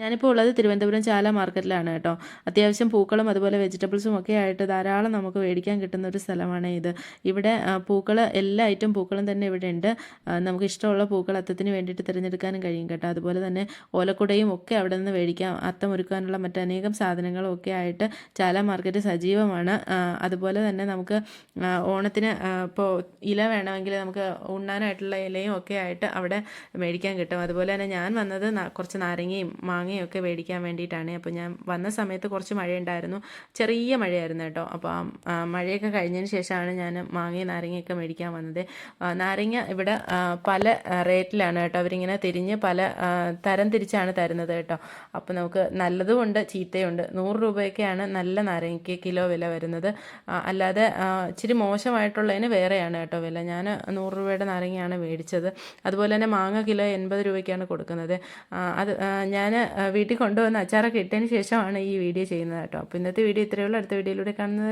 ഞാനിപ്പോൾ ഉള്ളത് തിരുവനന്തപുരം ചാല മാർക്കറ്റിലാണ് കേട്ടോ. അത്യാവശ്യം പൂക്കളും അതുപോലെ വെജിറ്റബിൾസും ഒക്കെ ആയിട്ട് ധാരാളം നമുക്ക് മേടിക്കാൻ കിട്ടുന്ന ഒരു സ്ഥലമാണ് ഇത്. ഇവിടെ പൂക്കൾ എല്ലാ ഐറ്റം പൂക്കളും തന്നെ ഇവിടെ ഉണ്ട്. നമുക്ക് ഇഷ്ടമുള്ള പൂക്കൾ അത്തത്തിന് വേണ്ടിയിട്ട് തിരഞ്ഞെടുക്കാനും കഴിയും കേട്ടോ. അതുപോലെ തന്നെ ഓലക്കുടയും ഒക്കെ അവിടെ നിന്ന് മേടിക്കാം. അത്തം ഒരുക്കാനുള്ള മറ്റനേകം സാധനങ്ങളും ഒക്കെ ആയിട്ട് ചാല മാർക്കറ്റ് സജീവമാണ്. അതുപോലെ തന്നെ നമുക്ക് ഓണത്തിന് ഇപ്പോൾ ഇല വേണമെങ്കിൽ നമുക്ക് ഉണ്ണാനായിട്ടുള്ള ഇലയും ഒക്കെ ആയിട്ട് അവിടെ മേടിക്കാൻ കിട്ടും. അതുപോലെ തന്നെ ഞാൻ വന്നത് കുറച്ച് നാരങ്ങയും മാങ്ങയും ഒക്കെ മേടിക്കാൻ വേണ്ടിയിട്ടാണ്. അപ്പോൾ ഞാൻ വന്ന സമയത്ത് കുറച്ച് മഴയുണ്ടായിരുന്നു. ചെറിയ മഴയായിരുന്നു കേട്ടോ. അപ്പോൾ മഴയൊക്കെ കഴിഞ്ഞതിന് ശേഷമാണ് ഞാൻ മാങ്ങയും നാരങ്ങയൊക്കെ മേടിക്കാൻ വന്നത്. നാരങ്ങ ഇവിടെ പല റേറ്റിലാണ് കേട്ടോ. അവരിങ്ങനെ തിരിഞ്ഞ് പല തരം തിരിച്ചാണ് തരുന്നത് കേട്ടോ. അപ്പോൾ നമുക്ക് നല്ലതുമുണ്ട് ചീത്തയുണ്ട്. നൂറ് രൂപയൊക്കെയാണ് നല്ല നാരങ്ങയ്ക്ക് കിലോ വില വരുന്നത്. അല്ലാതെ ഇച്ചിരി മോശമായിട്ടുള്ളതിന് വേറെയാണ് കേട്ടോ വില. ഞാൻ നൂറ് രൂപയുടെ നാരങ്ങയാണ് മേടിച്ചത്. അതുപോലെ തന്നെ മാങ്ങ കിലോ എൺപത് രൂപയ്ക്കാണ് കൊടുക്കുന്നത്. അത് ഞാൻ വീട്ടിൽ കൊണ്ടുവന്ന് അച്ചാറൊക്കെ ഇട്ടതിന് ശേഷമാണ് ഈ വീഡിയോ ചെയ്യുന്നത് കേട്ടോ. അപ്പോൾ ഇന്നത്തെ വീഡിയോ ഇത്രയേ ഉള്ളൂ. അടുത്ത വീഡിയോയിലൂടെ കാണുന്നത്